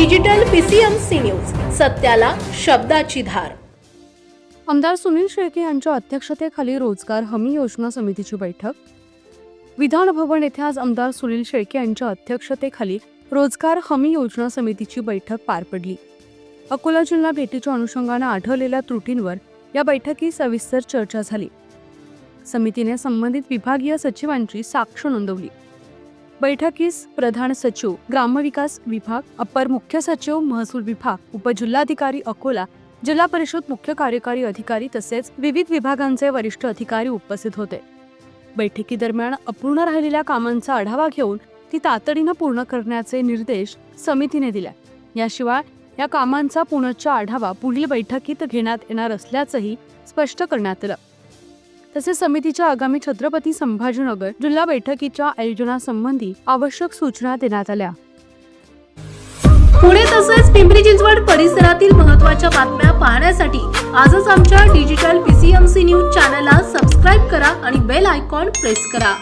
Digital PCMC news सत्याला शब्दाची धार. आमदार सुनील शेळके यांच्या अध्यक्षतेखाली रोजगार हमी योजना समितीची बैठक. विधान भवन येथे आज आमदार सुनील शेळके यांच्या अध्यक्षतेखाली रोजगार हमी योजना समितीची बैठक पार पडली. अकोला जिल्हा भेटीच्या अनुषंगानं आढळलेल्या त्रुटींवर या बैठकीत सविस्तर चर्चा झाली. समितीने संबंधित विभागीय सचिवांची साक्ष नोंदवली. बैठकीस प्रधान सचिव ग्रामविकास विभाग अपर मुख्य सचिव महसूल विभाग उपजिल्हाधिकारी अकोला जिल्हा परिषद मुख्य कार्यकारी अधिकारी तसेच विविध विभागांचे वरिष्ठ अधिकारी उपस्थित होते. बैठकीदरम्यान अपूर्ण राहिलेल्या कामांचा आढावा घेऊन ती तातडीनं पूर्ण करण्याचे निर्देश समितीने दिले. याशिवाय या कामांचा पुनश्च आढावा पुढील बैठकीत घेण्यात येणार असल्याचंही स्पष्ट करण्यात आलं. तसेच समितीच्या आगामी छत्रपती संभाजीनगर जिल्हा बैठकीच्या आयोजनासंबंधी आवश्यक सूचना देण्यात आल्या. पुणे तसेच पिंपरी चिंचवड परिसरातील महत्त्वाच्या बातम्या पाहण्यासाठी आजच आमच्या डिजिटल पीसीएमसी न्यूज चॅनलला सबस्क्राईब करा आणि बेल आयकॉन प्रेस करा.